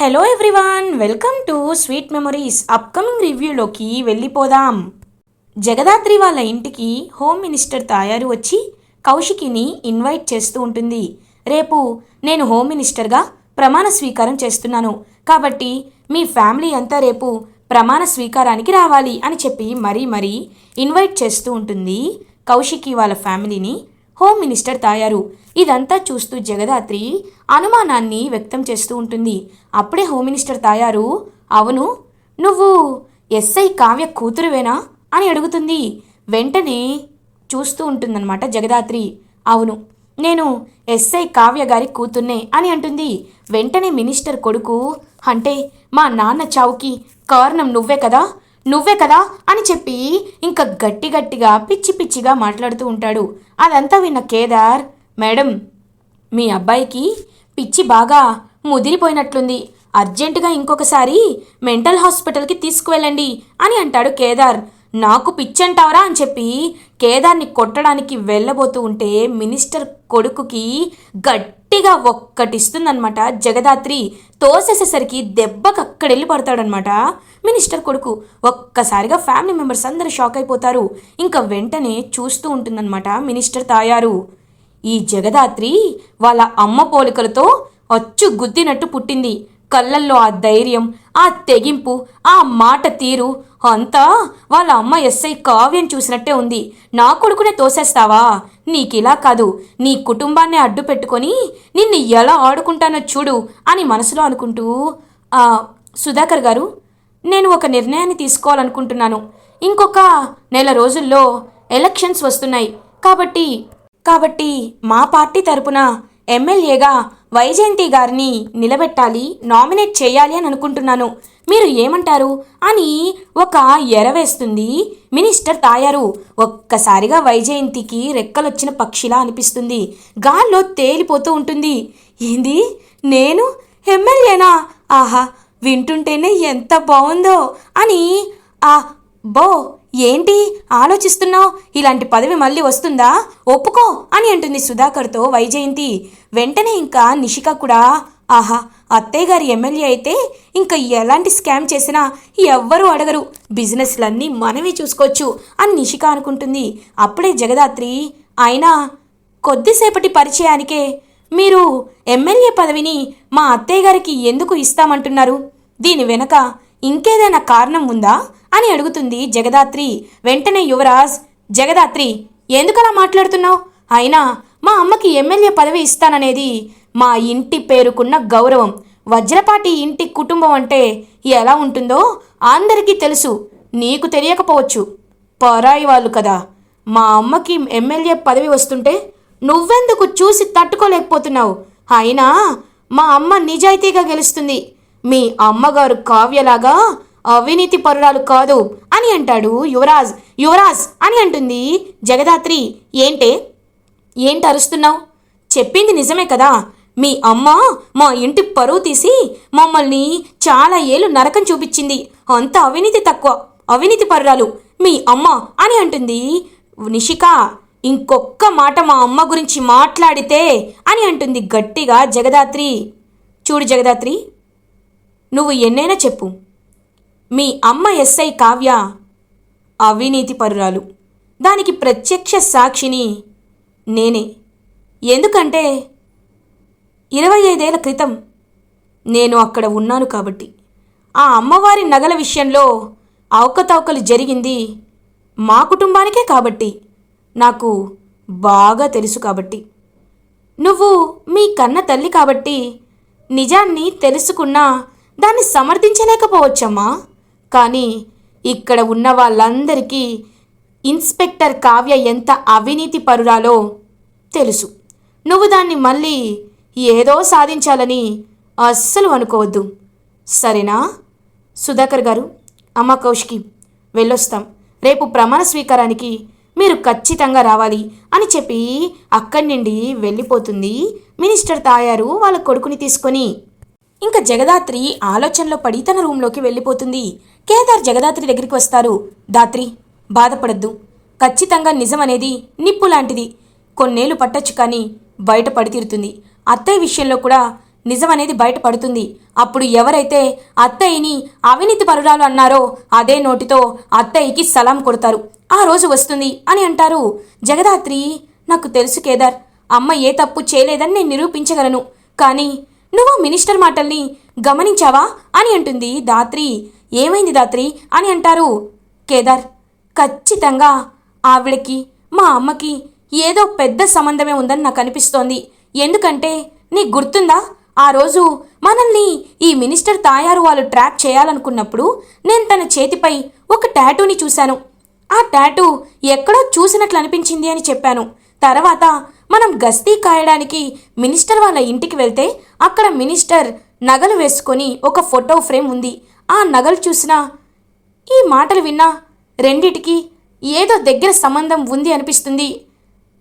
Hello everyone welcome to sweet memories upcoming రివ్యూలోకి వెళ్ళిపోదాం. జగదాత్రి వాళ్ళ ఇంటికి హోమ్ మినిస్టర్ తాయారు వచ్చి కౌశికిని ఇన్వైట్ చేస్తూ ఉంటుంది. రేపు నేను హోమ్ మినిస్టర్గా ప్రమాణ స్వీకారం చేస్తున్నాను. కాబట్టి మీ ఫ్యామిలీ అంతా రేపు ప్రమాణ స్వీకారానికి రావాలి అని చెప్పి మరీ మరీ ఇన్వైట్ చేస్తూ ఉంటుంది కౌశికి వాళ్ళ ఫ్యామిలీని హోమ్ మినిస్టర్ తాయారు. ఇదంతా చూస్తూ జగదాత్రి అనుమానాన్ని వ్యక్తం చేస్తూ ఉంటుంది. అప్పుడే హోమ్ మినిస్టర్ తాయారు అవును నువ్వు ఎస్ఐ కావ్య కూతురువేనా? అని అడుగుతుంది. వెంటనే చూస్తూ ఉంటుందన్నమాట జగదాత్రి. అవును నేను ఎస్ఐ కావ్య గారి కూతుర్నే అని అంటుంది. వెంటనే మినిస్టర్ కొడుకు అంటే మా నాన్న చావుకి కారణం నువ్వే కదా? నువ్వే కదా అని చెప్పి ఇంకా గట్టి గట్టిగా పిచ్చి పిచ్చిగా మాట్లాడుతూ ఉంటాడు. అదంతా విన్న కేదార్ మేడం మీ అబ్బాయికి పిచ్చి బాగా ముదిరిపోయినట్లుంది. అర్జెంటుగా ఇంకొకసారి మెంటల్ హాస్పిటల్కి తీసుకువెళ్ళండి అని అంటాడు కేదార్. నాకు పిచ్చంటావరా అని చెప్పి కేదార్ని కొట్టడానికి వెళ్ళబోతూ ఉంటే మినిస్టర్ కొడుకుకి గట్టిగా ఒక్కటిస్తుందనమాట జగదాత్రి. తోసేసేసరికి దెబ్బకి అక్కడెళ్ళి పడతాడనమాట మినిస్టర్ కొడుకు. ఒక్కసారిగా ఫ్యామిలీ మెంబర్స్ అందరూ షాక్ అయిపోతారు. ఇంకా వెంటనే చూస్తూ ఉంటుందన్నమాట మినిస్టర్ తాయారు. ఈ జగదాత్రి వాళ్ళ అమ్మ పోలికలతో అచ్చు గుద్దినట్టు పుట్టింది. కళ్ళల్లో ఆ ధైర్యం ఆ తెగింపు ఆ మాట తీరు అంతా వాళ్ళ అమ్మ ఎస్ఐ కావ్యం చూసినట్టే ఉంది. నా కొడుకునే తోసేస్తావా? నీకిలా కాదు. నీ కుటుంబాన్ని అడ్డు పెట్టుకొని నిన్ను ఎలా ఆడుకుంటానో చూడు అని మనసులో అనుకుంటూ సుధాకర్ గారు నేను ఒక నిర్ణయాన్ని తీసుకోవాలనుకుంటున్నాను. ఇంకొక నెల రోజుల్లో ఎలక్షన్స్ వస్తున్నాయి. కాబట్టి కాబట్టి మా పార్టీ తరపున ఎమ్మెల్యేగా వైజయంతి గారిని నిలబెట్టాలి నామినేట్ చేయాలి అని అనుకుంటున్నాను. మీరు ఏమంటారు? అని ఒక ఎరవేస్తుంది మినిస్టర్ తాయారు ఒక్కసారిగా వైజయంతికి రెక్కలొచ్చిన పక్షిలా అనిపిస్తుంది. గాల్లో తేలిపోతూ ఉంటుంది. ఏంది? నేను ఎమ్మెల్యేనా? ఆహా వింటుంటేనే ఎంత బాగుందో అని ఆ బో ఏంటి? ఆలోచిస్తున్నావు? ఇలాంటి పదవి మళ్ళీ వస్తుందా? ఒప్పుకో అని అంటుంది సుధాకర్తో వైజయంతి. వెంటనే ఇంకా నిషిక కూడా ఆహా అత్తయ్య గారి ఎమ్మెల్యే అయితే ఇంకా ఎలాంటి స్కామ్ చేసినా ఎవ్వరూ అడగరు. బిజినెస్లన్నీ మనమే చూసుకోవచ్చు అని నిషిక అనుకుంటుంది. అప్పుడే జగదాత్రి అయినా కొద్దిసేపటి పరిచయానికే మీరు ఎమ్మెల్యే పదవిని మా అత్తయ్య గారికి ఎందుకు ఇస్తామంటున్నారు? దీని వెనక ఇంకేదైనా కారణం ఉందా? అని అడుగుతుంది జగదాత్రి. వెంటనే యువరాజ్ జగదాత్రి ఎందుకలా మాట్లాడుతున్నావు? అయినా మా అమ్మకి ఎమ్మెల్యే పదవి ఇస్తాననేది మా ఇంటి పేరుకున్న గౌరవం. వజ్రపాటి ఇంటి కుటుంబం అంటే ఎలా ఉంటుందో అందరికీ తెలుసు. నీకు తెలియకపోవచ్చు. పరాయి వాళ్ళు కదా. మా అమ్మకి ఎమ్మెల్యే పదవి వస్తుంటే నువ్వెందుకు చూసి తట్టుకోలేకపోతున్నావు? అయినా మా అమ్మ నిజాయితీగా గెలుస్తుంది. మీ అమ్మగారు కావ్యలాగా అవినీతి పరురాలు కాదు అని అంటాడు యువరాజ్. యువరాజ్ అని అంటుంది జగదాత్రి. ఏంటే? ఏంటి అరుస్తున్నావు? చెప్పింది నిజమే కదా. మీ అమ్మ మా ఇంటి పరువు తీసి మమ్మల్ని చాలా ఏళ్ళు నరకం చూపించింది. అంత అవినీతి తక్కువ అవినీతి పరురాలు మీ అమ్మ అని అంటుంది నిషిక. ఇంకొక్క మాట మా అమ్మ గురించి మాట్లాడితే అని అంటుంది గట్టిగా జగదాత్రి. చూడు జగదాత్రి నువ్వు ఎన్నైనా చెప్పు. మీ అమ్మ ఎస్ఐ కావ్య అవినీతి పరురాలు. దానికి ప్రత్యక్ష సాక్షిని నేనే. ఎందుకంటే ఇరవై ఐదేళ్ళ క్రితం నేను అక్కడ ఉన్నాను కాబట్టి. ఆ అమ్మవారి నగల విషయంలో అవకతవకలు జరిగింది మా కుటుంబానికే కాబట్టి. నాకు బాగా తెలుసు కాబట్టి. నువ్వు మీ కన్న తల్లి కాబట్టి నిజాన్ని తెలుసుకున్నా దాన్ని సమర్థించలేకపోవచ్చమ్మా. కానీ ఇక్కడ ఉన్న వాళ్ళందరికీ ఇన్స్పెక్టర్ కావ్య ఎంత అవినీతి పరురాలో తెలుసు. నువ్వు దాన్ని మళ్ళీ ఏదో సాధించాలని అస్సలు అనుకోవద్దు. సరేనా? సుధాకర్ గారు అమ్మ కౌష్కి వెళ్ళొస్తాం. రేపు ప్రమాణ స్వీకారానికి మీరు ఖచ్చితంగా రావాలి అని చెప్పి అక్కడి నుండి వెళ్ళిపోతుంది. మినిస్టర్ తాయారు వాళ్ళ కొడుకుని తీసుకొని. ఇంకా జగదాత్రి ఆలోచనలో పడి తన రూంలోకి వెళ్ళిపోతుంది. కేదార్ జగదాత్రి దగ్గరికి వస్తారు. దాత్రి బాధపడద్దు. ఖచ్చితంగా నిజం అనేది నిప్పు లాంటిది. కొన్నేళ్ళు పట్టొచ్చు కానీ బయట పడితీరుతుంది. అత్తయ్య విషయంలో కూడా నిజం అనేది బయటపడుతుంది అప్పుడు ఎవరైతే అత్తయ్యని అవినీతి పరురాలు అన్నారో అదే నోటితో అత్తయ్యకి సలాం కొడతారు. ఆ రోజు వస్తుంది అని అంటారు. జగదాత్రి నాకు తెలుసు కేదార్ అమ్మ ఏ తప్పు చేయలేదని నేను నిరూపించగలను కానీ నువ్వు మినిస్టర్ మాటల్ని గమనించావా అని అంటుంది దాత్రి. ఏమైంది దాత్రి అని అంటారు. కేదార్ ఖచ్చితంగా ఆవిడకి మా అమ్మకి ఏదో పెద్ద సంబంధమే ఉందని నాకు అనిపిస్తోంది. ఎందుకంటే నీకు గుర్తుందా? ఆ రోజు మనల్ని ఈ మినిస్టర్ తాయారు వాళ్ళు ట్రాప్ చేయాలనుకున్నప్పుడు నేను తన చేతిపై ఒక టాటూని చూశాను. ఆ టాటూ ఎక్కడో చూసినట్లు అనిపించింది అని చెప్పాను. తర్వాత మనం గస్తీ కాయడానికి మినిస్టర్ వాళ్ళ ఇంటికి వెళ్తే అక్కడ మినిస్టర్ నగలు వేసుకొని ఒక ఫోటో ఫ్రేమ్ ఉంది. ఆ నగలు చూసినా ఈ మాటలు విన్నా రెండిటికి ఏదో దగ్గర సంబంధం ఉంది అనిపిస్తుంది.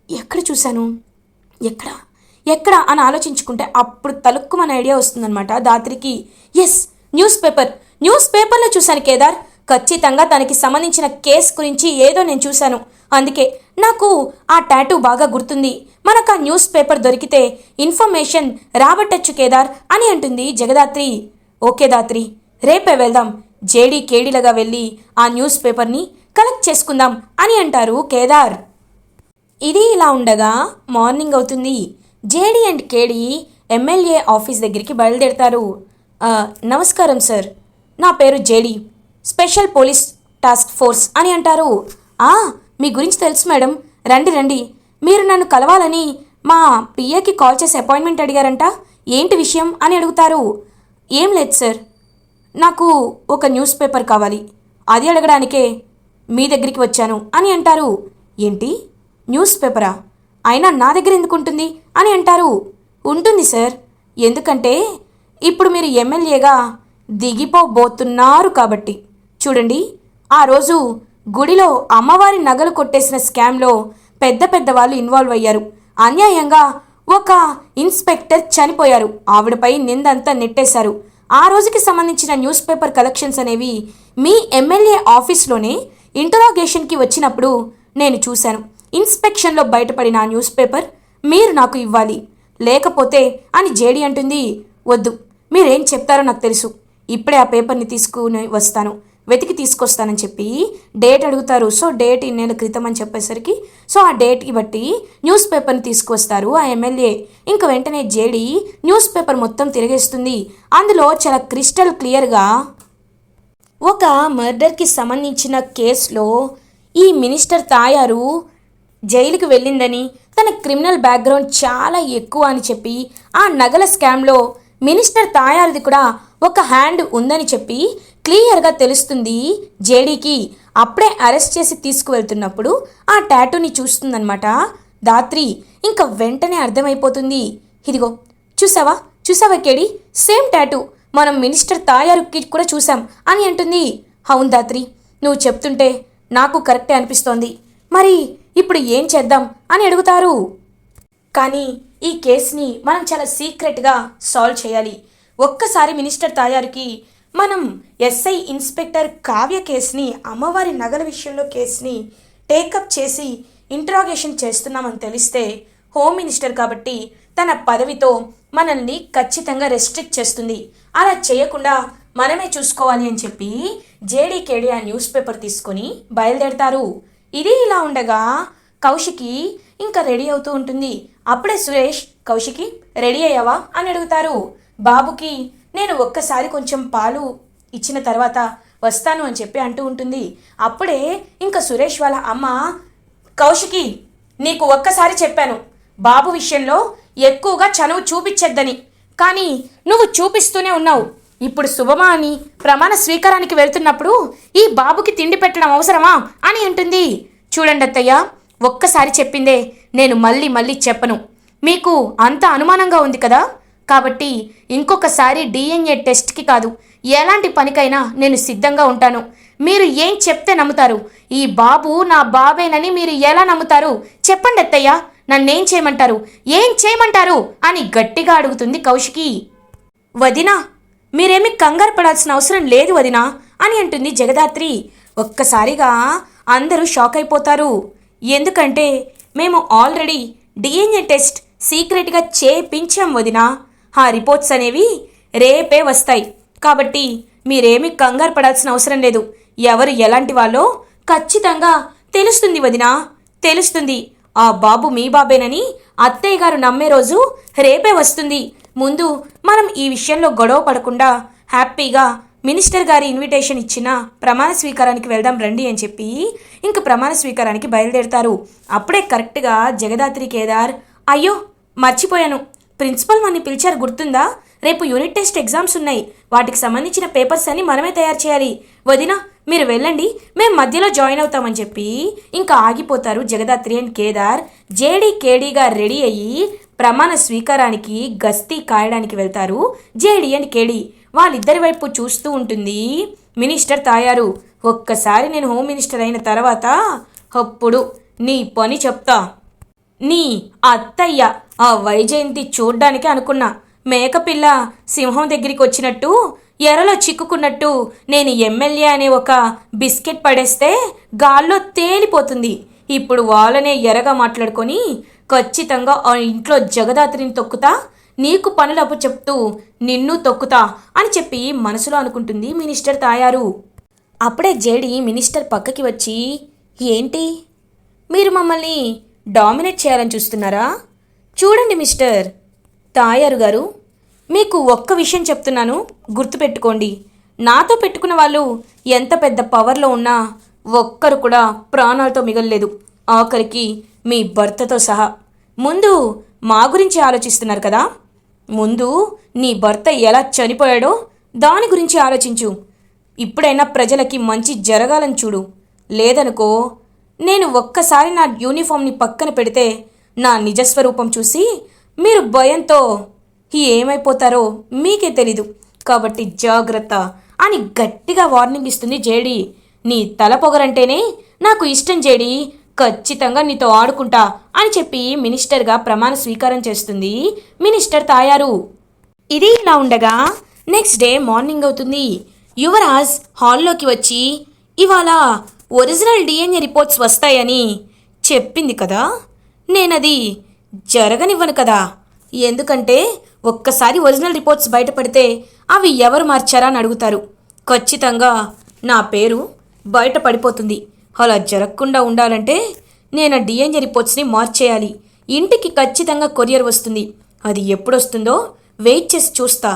ఎక్కడ చూశాను? ఎక్కడ? ఎక్కడ అని ఆలోచించుకుంటే అప్పుడు తలుక్కుమని ఐడియా వస్తుందన్నమాట. దాత్రికి ఎస్ న్యూస్ పేపర్. న్యూస్ పేపర్లో చూశాను కేదార్. ఖచ్చితంగా తనకి సంబంధించిన కేస్ గురించి ఏదో నేను చూశాను. అందుకే నాకు ఆ టాటూ బాగా గుర్తుంది. మనకు ఆ న్యూస్ పేపర్ దొరికితే ఇన్ఫర్మేషన్ రాబట్టచ్చు కేదార్ అని అంటుంది జగదాత్రి. ఓకే దాత్రి రేపే వెళ్దాం. జేడీ కేడీలగా వెళ్ళి ఆ న్యూస్ పేపర్ని కలెక్ట్ చేసుకుందాం అని అంటారు కేదార్. ఇది ఇలా ఉండగా మార్నింగ్ అవుతుంది. JD and KD MLA office దగ్గరికి బయలుదేరతారు. నమస్కారం సార్. నా పేరు JD. Special police task force అని అంటారు. "ఆ, మీ గురించి తెలుసు మేడం. రండి రండి. మీరు నన్ను కలవాలని మా పిఏకి కాల్ చేసి అపాయింట్మెంట్ అడిగారంట. ఏంటి విషయం అని అడుగుతారు. ఏం లేదు సార్. నాకు ఒక న్యూస్ పేపర్ కావాలి. అది అడగడానికే మీ దగ్గరికి వచ్చాను అని అంటారు. ఏంటి? న్యూస్ పేపరా? అయినా నా దగ్గర ఎందుకు ఉంటుంది అని అంటారు. ఉంటుంది సార్. ఎందుకంటే ఇప్పుడు మీరు ఎమ్మెల్యేగా దిగిపోబోతున్నారు కాబట్టి. చూడండి ఆ రోజు గుడిలో అమ్మవారి నగలు కొట్టేసిన స్కామ్లో పెద్ద పెద్ద వాళ్ళు ఇన్వాల్వ్ అయ్యారు. అన్యాయంగా ఒక ఇన్స్పెక్టర్ చనిపోయారు. ఆవిడపై నిందంతా నెట్టేశారు. ఆ రోజుకి సంబంధించిన న్యూస్ పేపర్ కలెక్షన్స్ అనేవి మీ ఎమ్మెల్యే ఆఫీస్లోనే ఇంటరాగేషన్కి వచ్చినప్పుడు నేను చూశాను. ఇన్స్పెక్షన్లో బయటపడిన ఆ న్యూస్ పేపర్ మీరు నాకు ఇవ్వాలి. లేకపోతే అని జేడి అంటుంది వద్దు. మీరేం చెప్తారో నాకు తెలుసు. ఇప్పుడే ఆ పేపర్ని తీసుకుని వస్తాను. వెతికి తీసుకొస్తానని చెప్పి డేట్ అడుగుతారు. సో డేట్ ఇన్నేళ్ళ క్రితం అని చెప్పేసరికి సో ఆ డేట్కి బట్టి న్యూస్ పేపర్ని తీసుకొస్తారు ఆ ఎమ్మెల్యే. ఇంక వెంటనే జేడి న్యూస్ పేపర్ మొత్తం తిరిగేస్తుంది. అందులో చాలా క్రిస్టల్ క్లియర్గా ఒక మర్డర్కి సంబంధించిన కేసులో ఈ మినిస్టర్ తాయారు జైలుకి వెళ్ళిందని తన క్రిమినల్ బ్యాక్గ్రౌండ్ చాలా ఎక్కువ అని చెప్పి ఆ నగల స్కామ్లో మినిస్టర్ తాయారుది కూడా ఒక హ్యాండ్ ఉందని చెప్పి క్లియర్గా తెలుస్తుంది జేడీకి అప్పుడే అరెస్ట్ చేసి తీసుకువెళ్తున్నప్పుడు ఆ టాటూని చూస్తుందనమాట దాత్రి ఇంకా వెంటనే అర్థమైపోతుంది. ఇదిగో చూసావా? చూసావా కేడి? Same tattoo. మనం మినిస్టర్ తాయారుకి కూడా చూసాం అని అంటుంది. అవును దాత్రి నువ్వు చెప్తుంటే నాకు కరెక్టే అనిపిస్తోంది. మరి ఇప్పుడు ఏం చేద్దాం అని అడుగుతారు. కానీ ఈ కేసుని మనం చాలా సీక్రెట్గా సాల్వ్ చేయాలి. ఒక్కసారి మినిస్టర్ తాయారుకి మనం ఎస్ఐ ఇన్స్పెక్టర్ కావ్య కేసుని అమ్మవారి నగల విషయంలో కేసుని టేకప్ చేసి ఇంట్రాగేషన్ చేస్తున్నామని తెలిస్తే హోమ్ మినిస్టర్ కాబట్టి తన పదవితో మనల్ని ఖచ్చితంగా రెస్ట్రిక్ట్ చేస్తుంది. అలా చేయకుండా మనమే చూసుకోవాలి అని చెప్పి జేడీకేడి ఆ న్యూస్ పేపర్ తీసుకొని బయలుదేరతారు. ఇది ఇలా ఉండగా కౌశికి ఇంకా రెడీ అవుతూ ఉంటుంది. అప్పుడే సురేష్ కౌశికి రెడీ అయ్యావా? అని అడుగుతారు. బాబుకి నేను ఒక్కసారి కొంచెం పాలు ఇచ్చిన తర్వాత వస్తాను అని చెప్పి అంటూ ఉంటుంది. అప్పుడే ఇంకా సురేష్ వాళ్ళ అమ్మ కౌశికి నీకు ఒక్కసారి చెప్పాను. బాబు విషయంలో ఎక్కువగా చనువు చూపించద్దని. కానీ నువ్వు చూపిస్తూనే ఉన్నావు. ఇప్పుడు శుభమా అని ప్రమాణ స్వీకారానికి వెళ్తున్నప్పుడు ఈ బాబుకి తిండి పెట్టడం అవసరమా? అని అంటుంది. చూడండి అత్తయ్య ఒక్కసారి చెప్పిందే నేను మళ్ళీ మళ్ళీ చెప్పను. మీకు అంత అనుమానంగా ఉంది కదా? కాబట్టి ఇంకొకసారి డిఎన్ఏ టెస్ట్కి కాదు ఎలాంటి పనికైనా నేను సిద్ధంగా ఉంటాను. మీరు ఏం చెప్తే నమ్ముతారు. ఈ బాబు నా బాబేనని మీరు ఎలా నమ్ముతారు? చెప్పండి అత్తయ్య నన్నేం చేయమంటారు? ఏం చేయమంటారు? అని గట్టిగా అడుగుతుంది కౌశికి. వదినా మీరేమి కంగారు పడాల్సిన అవసరం లేదు వదినా అని అంటుంది జగదాత్రి. ఒక్కసారిగా అందరూ షాక్ అయిపోతారు. ఎందుకంటే మేము ఆల్రెడీ డిఎన్ఏ టెస్ట్ సీక్రెట్గా చేపించాం వదినా. ఆ రిపోర్ట్స్ అనేవి రేపే వస్తాయి. కాబట్టి మీరేమీ కంగారు పడాల్సిన అవసరం లేదు. ఎవరు ఎలాంటి వాళ్ళో ఖచ్చితంగా తెలుస్తుంది వదినా తెలుస్తుంది. ఆ బాబు మీ బాబేనని అత్తయ్య గారు నమ్మే రోజు రేపే వస్తుంది. ముందు మనం ఈ విషయంలో గొడవ పడకుండా హ్యాపీగా మినిస్టర్ గారి ఇన్విటేషన్ ఇచ్చిన ప్రమాణ స్వీకారానికి వెళ్దాం రండి అని చెప్పి ఇంక ప్రమాణ స్వీకారానికి బయలుదేరుతారు. అప్పుడే కరెక్ట్గా జగదాత్రి కేదార్ అయ్యో మర్చిపోయాను. ప్రిన్సిపల్ మనని పిలిచారు గుర్తుందా? రేపు యూనిట్ టెస్ట్ ఎగ్జామ్స్ ఉన్నాయి. వాటికి సంబంధించిన పేపర్స్ అన్ని మనమే తయారు చేయాలి. వదినా మీరు వెళ్ళండి. మేము మధ్యలో జాయిన్ అవుతామని చెప్పి ఇంకా ఆగిపోతారు జగదాత్రి అండ్ కేదార్. జేడీ కేడీగా రెడీ అయ్యి ప్రమాణ స్వీకారానికి గస్తీ కాయడానికి వెళ్తారు జేడీ అండ్ కేడీ. వాళ్ళిద్దరి వైపు చూస్తూ ఉంటుంది మినిస్టర్ తాయారు. ఒక్కసారి నేను హోమ్ మినిస్టర్ అయిన తర్వాత అప్పుడు నీ పని చెప్తా. నీ అత్తయ్య ఆ వైజయంతి చూడ్డానికి అనుకున్నా. మేకపిల్ల సింహం దగ్గరికి వచ్చినట్టు ఎరలో చిక్కుకున్నట్టు నేను ఎమ్మెల్యే అనే ఒక బిస్కెట్ పడేస్తే గాల్లో తేలిపోతుంది. ఇప్పుడు వాళ్ళనే ఎరగా మాట్లాడుకొని ఖచ్చితంగా ఆ ఇంట్లో జగదాత్రిని తొక్కుతా నీకు పనులప్పు చెప్తూ నిన్ను తొక్కుతా అని చెప్పి మనసులో అనుకుంటుంది మినిస్టర్ తాయారు. అప్పుడే జేడి మినిస్టర్ పక్కకి వచ్చి ఏంటి? మీరు మమ్మల్ని డామినేట్ చేయాలని చూస్తున్నారా? చూడండి మిస్టర్ తాయారు గారు మీకు ఒక్క విషయం చెప్తున్నాను గుర్తుపెట్టుకోండి. నాతో పెట్టుకున్న వాళ్ళు ఎంత పెద్ద పవర్లో ఉన్నా ఒక్కరు కూడా ప్రాణాలతో మిగలలేదు. ఆఖరికి మీ భర్తతో సహా. ముందు మా గురించి ఆలోచిస్తున్నారు కదా? ముందు నీ భర్త ఎలా చనిపోయాడో దాని గురించి ఆలోచించు. ఇప్పుడైనా ప్రజలకి మంచి జరగాలని చూడు. లేదనుకో నేను ఒక్కసారి నా యూనిఫామ్ని పక్కన పెడితే నా నిజస్వరూపం చూసి మీరు భయంతో ఏమైపోతారో మీకే తెలీదు. కాబట్టి జాగ్రత్త అని గట్టిగా వార్నింగ్ ఇస్తుంది జేడి. నీ తల పొగరంటేనే నాకు ఇష్టం జేడి. ఖచ్చితంగా నీతో ఆడుకుంటా అని చెప్పి మినిస్టర్గా ప్రమాణ స్వీకారం చేస్తుంది మినిస్టర్ తాయారు. ఇది ఇలా ఉండగా నెక్స్ట్ డే మార్నింగ్ అవుతుంది. యువరాజ్ హాల్లోకి వచ్చి ఇవాళ ఒరిజినల్ డిఎన్ఏ రిపోర్ట్స్ వస్తాయని చెప్పింది కదా. నేనది జరగనివ్వను కదా. ఎందుకంటే ఒక్కసారి ఒరిజినల్ రిపోర్ట్స్ బయటపడితే అవి ఎవరు మార్చారా అని అడుగుతారు. ఖచ్చితంగా నా పేరు బయటపడిపోతుంది. అలా జరగకుండా ఉండాలంటే నేను ఆ డిఎన్ఏ రిపోర్ట్స్ని మార్చేయాలి. ఇంటికి ఖచ్చితంగా కొరియర్ వస్తుంది. అది ఎప్పుడొస్తుందో వెయిట్ చేసి చూస్తా.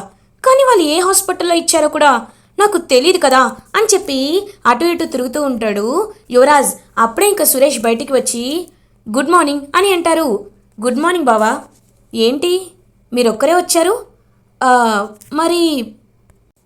కానీ వాళ్ళు ఏ హాస్పిటల్లో ఇచ్చారో కూడా నాకు తెలియదు కదా అని చెప్పి అటు ఇటు తిరుగుతూ ఉంటాడు. యువరాజ్ అప్పుడే ఇంకా సురేష్ బయటికి వచ్చి గుడ్ మార్నింగ్ అని అంటారు. గుడ్ మార్నింగ్ బావా. ఏంటి? మీరొక్కరే వచ్చారు? మరి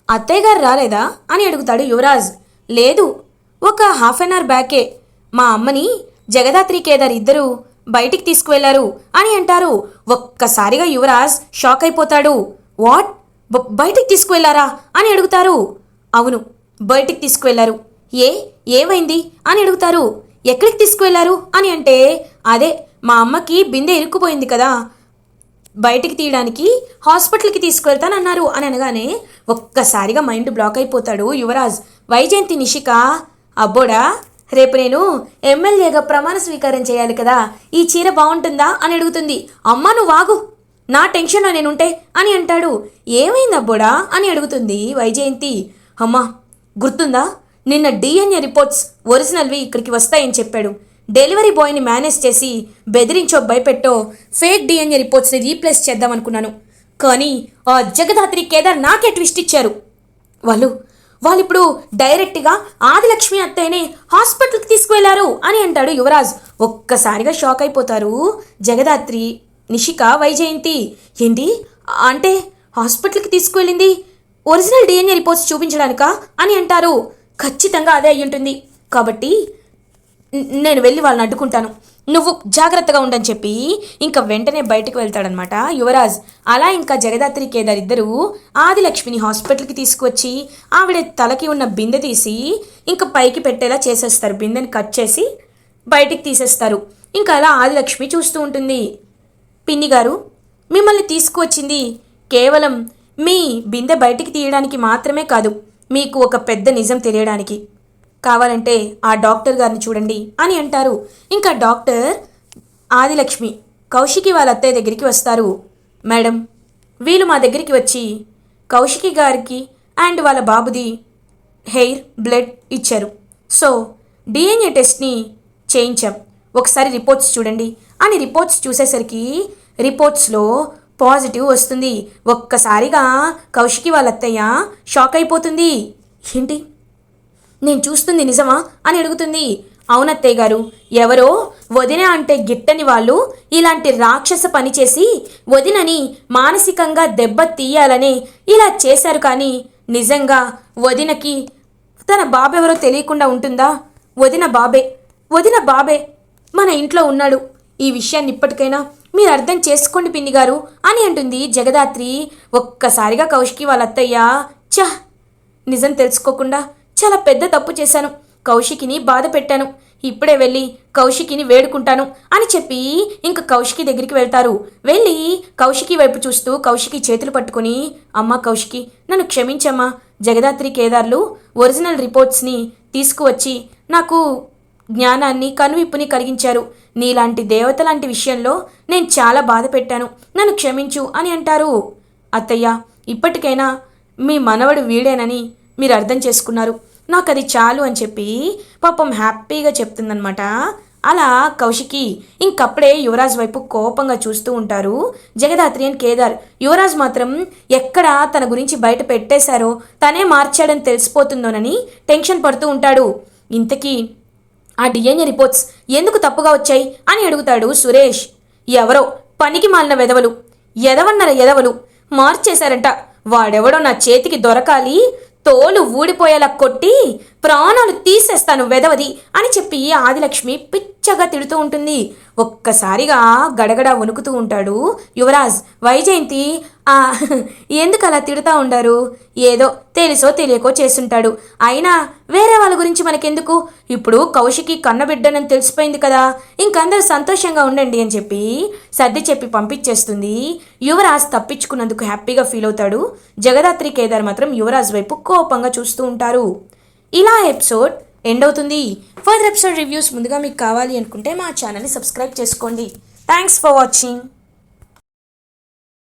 అత్తయ్య గారు రాలేదా? అని అడుగుతాడు యువరాజ్. లేదు ఒక హాఫ్ అన్ అవర్ బ్యాకే. మా అమ్మని జగదాత్రి కేదార్ ఇద్దరు బయటికి తీసుకువెళ్ళారు అని అంటారు. ఒక్కసారిగా యువరాజ్ షాక్ అయిపోతాడు. వాట్? బయటికి తీసుకువెళ్ళారా? అని అడుగుతారు. అవును బయటికి తీసుకువెళ్ళారు. ఏ ఏమైంది? అని అడుగుతారు. ఎక్కడికి తీసుకువెళ్ళారు? అని అంటే అదే మా అమ్మకి బిందె ఇరుక్కుపోయింది కదా. బయటికి తీయడానికి హాస్పిటల్కి తీసుకువెళ్తానన్నారు అని అనగానే ఒక్కసారిగా మైండ్ బ్లాక్ అయిపోతాడు యువరాజ్. వైజయంతి నిషిక అబ్బోడా రేపు నేను ఎమ్మెల్యేగా ప్రమాణ స్వీకారం చేయాలి కదా. ఈ చీర బాగుంటుందా? అని అడుగుతుంది. అమ్మా నువ్వు వాగు నా టెన్షన్లో నేనుంటే అని అంటాడు. ఏమైందబ్బోడా అని అడుగుతుంది వైజయంతి. అమ్మా గుర్తుందా? నిన్న డిఎన్ఏ రిపోర్ట్స్ ఒరిజినల్వి ఇక్కడికి వస్తాయని చెప్పాడు. డెలివరీ బాయ్ని మేనేజ్ చేసి బెదిరించో భయపెట్టో ఫేక్ డిఎన్ఏ రిపోర్ట్స్ని రీప్లేస్ చేద్దామనుకున్నాను. కానీ ఆ జగదాత్రి కేదార్ నాకే ట్విస్ట్ ఇచ్చారు. వాళ్ళు వాళ్ళు ఇప్పుడు డైరెక్ట్గా ఆదిలక్ష్మి అత్తయ్యనే హాస్పిటల్కి తీసుకువెళ్ళారు అని అంటాడు యువరాజ్. ఒక్కసారిగా షాక్ అయిపోతారు జగదాత్రి. నిషిక వైజయంతి. ఏంటి? అంటే హాస్పిటల్కి తీసుకువెళ్ళింది. ఒరిజినల్ డిఎన్ఏ రిపోర్ట్స్ చూపించడానికా అని అంటారు. ఖచ్చితంగా అదే అయి ఉంటుంది కాబట్టి నేను వెళ్ళి వాళ్ళని అడ్డుకుంటాను. నువ్వు జాగ్రత్తగా ఉండని చెప్పి ఇంకా వెంటనే బయటకు వెళ్తాడనమాట యువరాజ్. అలా ఇంకా జగదాత్రి కేదార్ ఇద్దరు ఆదిలక్ష్మిని హాస్పిటల్కి తీసుకువచ్చి ఆవిడ తలకి ఉన్న బిందె తీసి ఇంకా పైకి పెట్టేలా చేసేస్తారు. బిందెని కట్ చేసి బయటికి తీసేస్తారు. ఇంకా అలా ఆదిలక్ష్మి చూస్తూ ఉంటుంది. పిన్ని గారు మిమ్మల్ని తీసుకువచ్చింది కేవలం మీ బిందె బయటికి తీయడానికి మాత్రమే కాదు మీకు ఒక పెద్ద నిజం తెలియడానికి. కావాలంటే ఆ డాక్టర్ గారిని చూడండి అని అంటారు. ఇంకా డాక్టర్ ఆదిలక్ష్మి కౌశికి వాళ్ళ అత్తయ్య దగ్గరికి వస్తారు. మేడం వీళ్ళు మా దగ్గరికి వచ్చి కౌశికి గారికి అండ్ వాళ్ళ బాబుది హెయిర్ బ్లడ్ ఇచ్చారు. సో డిఎన్ఏ టెస్ట్ని చేయించాం. ఒకసారి రిపోర్ట్స్ చూడండి. అని రిపోర్ట్స్ చూసేసరికి రిపోర్ట్స్లో పాజిటివ్ వస్తుంది. ఒక్కసారిగా కౌశికి వాళ్ళ అత్తయ్య షాక్ అయిపోతుంది. ఏంటి? నేను చూస్తుంది నిజమా? అని అడుగుతుంది. అవునత్తయ్య గారు ఎవరో వదిన అంటే గిట్టని వాళ్ళు ఇలాంటి రాక్షస పని చేసి వదినని మానసికంగా దెబ్బ తీయాలని ఇలా చేశారు కానీ నిజంగా వదినకి తన బాబెవరో తెలియకుండా ఉంటుందా? వదిన బాబే వదిన బాబే. మన ఇంట్లో ఉన్నాడు. ఈ విషయాన్ని ఇప్పటికైనా మీరు అర్థం చేసుకోండి పిన్ని గారు అని అంటుంది జగదాత్రి. ఒక్కసారిగా కౌశికి వాళ్ళ అత్తయ్య చహ్ నిజం తెలుసుకోకుండా చాలా పెద్ద తప్పు చేశాను. కౌశికిని బాధ పెట్టాను. ఇప్పుడే వెళ్ళి కౌశికిని వేడుకుంటాను అని చెప్పి ఇంక కౌశికి దగ్గరికి వెళ్తారు. వెళ్ళి కౌశికి వైపు చూస్తూ కౌశికి చేతులు పట్టుకొని అమ్మ కౌశికి నన్ను క్షమించమ్మా. జగదాత్రి కేదార్లు ఒరిజినల్ రిపోర్ట్స్ని తీసుకువచ్చి నాకు జ్ఞానాన్ని కనువిప్పుని కలిగించారు. నీలాంటి దేవత లాంటి విషయంలో నేను చాలా బాధ పెట్టాను. నన్ను క్షమించు అని అంటారు. అత్తయ్య ఇప్పటికైనా మీ మనవడు వీడేనని మీరు అర్థం చేసుకున్నారు. నాకు అది చాలు అని చెప్పి పాపం హ్యాపీగా చెప్తుందనమాట అలా కౌశికి ఇంకప్పుడే యువరాజ్ వైపు కోపంగా చూస్తూ ఉంటారు జగదాత్రి అండ్ కేదార్. యువరాజ్ మాత్రం ఎక్కడ తన గురించి బయట పెట్టేశారో తనే మార్చాడని తెలిసిపోతుందోనని టెన్షన్ పడుతూ ఉంటాడు. ఇంతకీ ఆ డిఎన్ఏ రిపోర్ట్స్ ఎందుకు తప్పుగా వచ్చాయి అని అడుగుతాడు సురేష్. ఎవరో పనికి మాలిన వెదవలు ఎదవన్నర ఎదవలు మార్చేశారంట. వాడెవడో నా చేతికి దొరకాలి తోలు ఊడిపోయేలా కొట్టి ప్రాణాలు తీసేస్తాను వెదవది అని చెప్పి ఆదిలక్ష్మి పిచ్చగా తిడుతూ ఉంటుంది. ఒక్కసారిగా గడగడ వణుకుతూ ఉంటాడు యువరాజ్. వైజయంతి ఎందుకు అలా తిడుతూ ఉండారు? ఏదో తెలుసో తెలియకో చేస్తుంటాడు. అయినా వేరే వాళ్ళ గురించి మనకెందుకు? ఇప్పుడు కౌశికి కన్నబిడ్డనని తెలిసిపోయింది కదా. ఇంకందరూ సంతోషంగా ఉండండి అని చెప్పి సర్ది చెప్పి పంపించేస్తుంది. యువరాజ్ తప్పించుకున్నందుకు హ్యాపీగా ఫీల్ అవుతాడు. జగదాత్రి కేదార్ మాత్రం యువరాజ్ వైపు కోపంగా చూస్తూ ఉంటారు. ఇలా ఎపిసోడ్ ఎండ్ అవుతుంది. ఫర్దర్ ఎపిసోడ్ రివ్యూస్ ముందుగా మీకు కావాలి అనుకుంటే మా ఛానల్ని సబ్స్క్రైబ్ చేసుకోండి. Thanks for watching.